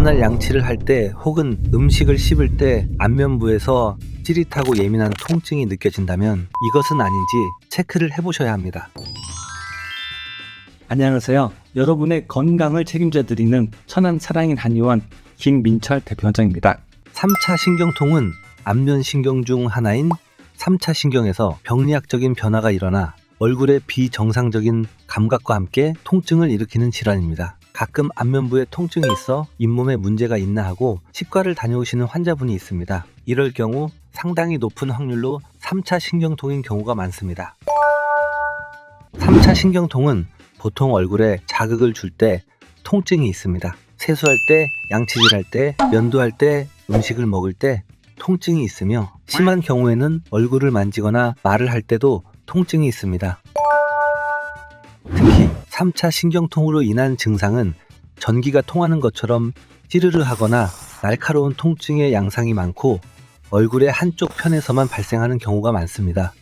어느 날 양치를 할 때 혹은 음식을 씹을 때 안면부에서 찌릿하고 예민한 통증이 느껴진다면 이것은 아닌지 체크를 해보셔야 합니다. 안녕하세요. 여러분의 건강을 책임져 드리는 천안 사랑인 한의원 김민철 대표원장입니다. 3차 신경통은 안면 신경 중 하나인 3차 신경에서 병리학적인 변화가 일어나 얼굴의 비정상적인 감각과 함께 통증을 일으키는 질환입니다. 가끔 안면부에 통증이 있어 잇몸에 문제가 있나 하고 치과를 다녀오시는 환자분이 있습니다. 이럴 경우 상당히 높은 확률로 3차 신경통인 경우가 많습니다. 3차 신경통은 보통 얼굴에 자극을 줄 때 통증이 있습니다. 세수할 때, 양치질할 때, 면도할 때, 음식을 먹을 때 통증이 있으며 심한 경우에는 얼굴을 만지거나 말을 할 때도 통증이 있습니다. 특히 3차 신경통으로 인한 증상은 전기가 통하는 것처럼 찌르르 하거나 날카로운 통증의 양상이 많고 얼굴의 한쪽 편에서만 발생하는 경우가 많습니다.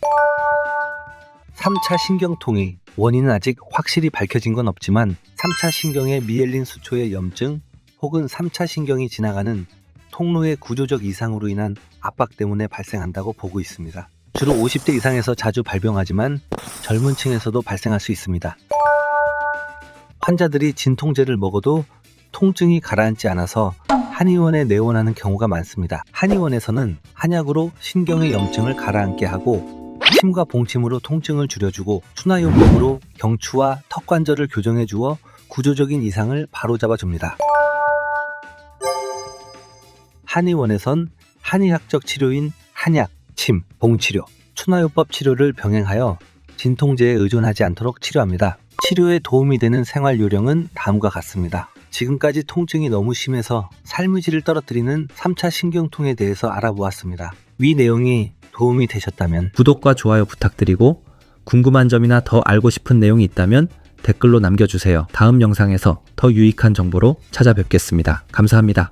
3차 신경통이 원인은 아직 확실히 밝혀진 건 없지만 3차 신경의 미엘린 수초의 염증 혹은 3차 신경이 지나가는 통로의 구조적 이상으로 인한 압박 때문에 발생한다고 보고 있습니다. 주로 50대 이상에서 자주 발병하지만 젊은 층에서도 발생할 수 있습니다. 환자들이 진통제를 먹어도 통증이 가라앉지 않아서 한의원에 내원하는 경우가 많습니다. 한의원에서는 한약으로 신경의 염증을 가라앉게 하고 침과 봉침으로 통증을 줄여주고 순화요법으로 경추와 턱 관절을 교정해 주어 구조적인 이상을 바로잡아 줍니다. 한의원에선 한의학적 치료인 한약, 침, 봉치료, 순화요법 치료를 병행하여 진통제에 의존하지 않도록 치료합니다. 치료에 도움이 되는 생활 요령은 다음과 같습니다. 지금까지 통증이 너무 심해서 삶의질을 떨어뜨리는 3차 신경통에 대해서 알아보았습니다. 위 내용이 도움이 되셨다면 구독과 좋아요 부탁드리고 궁금한 점이나 더 알고 싶은 내용이 있다면 댓글로 남겨주세요. 다음 영상에서 더 유익한 정보로 찾아뵙겠습니다. 감사합니다.